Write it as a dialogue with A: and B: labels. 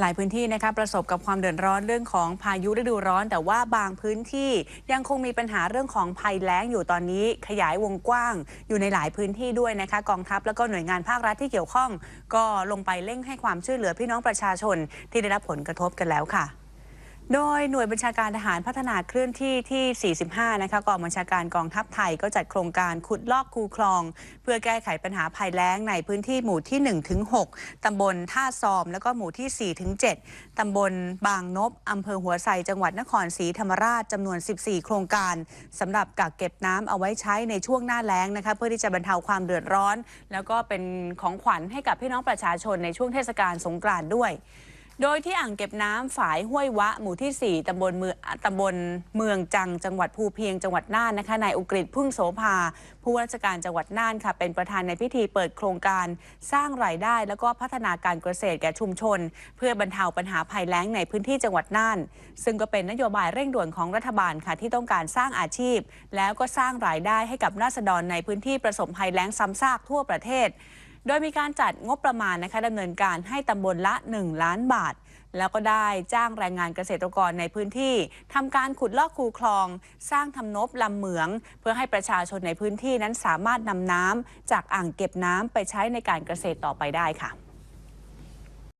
A: หลายพื้นที่นะคะประสบกับความเดือดร้อนเรื่องของพายุฤดูร้อน แต่ว่าบางพื้นที่ยังคงมีปัญหาเรื่องของภัยแล้งอยู่ตอนนี้ขยายวงกว้าง อยู่ในหลายพื้นที่ด้วยนะคะ กองทัพแล้วก็หน่วยงานภาครัฐที่เกี่ยวข้อง ก็ลงไปเร่งให้ความช่วยเหลือพี่น้องประชาชนที่ได้รับผลกระทบกันแล้วค่ะ โดยหน่วยบัญชาการทหารพัฒนาเคลื่อนที่ที่ 45 นะคะกองบัญชาการกองทัพไทยก็จัดโครงการขุดลอกคูคลอง เพื่อแก้ไขปัญหาภัยแล้งในพื้นที่หมู่ที่ 1 ถึง 6 ตำบลท่าซอม แล้วก็หมู่ที่ 4 ถึง 7 ตำบลบางนบ อำเภอหัวไซจังหวัดนครศรีธรรมราชจำนวน 14 โครงการสำหรับกักเก็บน้ำเอาไว้ใช้ในช่วงหน้าแล้งนะคะเพื่อที่จะบรรเทาความเดือดร้อน แล้วก็เป็นของขวัญให้กับพี่น้องประชาชนในช่วงเทศกาลสงกรานต์ด้วย โดยที่อ่างเก็บน้ำฝายห้วยวะ หมู่ที่ 4ตำบลเมืองตำบลเมืองจัง จังหวัดภูเพียง จังหวัดน่านนะคะนายอุกฤษพึ่งโสภา ผู้ว่าราชการจังหวัดน่านค่ะ เป็นประธานในพิธีเปิดโครงการสร้างรายได้ แล้วก็พัฒนาการเกษตรแก่ชุมชน เพื่อบรรเทาปัญหาภัยแล้งในพื้นที่จังหวัดน่าน ซึ่งก็เป็นนโยบายเร่งด่วนของรัฐบาลค่ะที่ต้องการสร้างอาชีพ แล้วก็สร้างรายได้ให้กับราษฎรในพื้นที่ประสบภัยแล้งซ้ำซากทั่วประเทศ โดยมีการจัดงบประมาณนะคะดำเนินการให้ตำบลละ 1 ล้านบาท แล้วก็ได้จ้างแรงงานเกษตรกรในพื้นที่ทำการขุดลอกคูคลอง สร้างทำนบลำเหมือง เพื่อให้ประชาชนในพื้นที่นั้นสามารถนำน้ำจากอ่างเก็บน้ำไปใช้ในการเกษตรต่อไปได้ค่ะ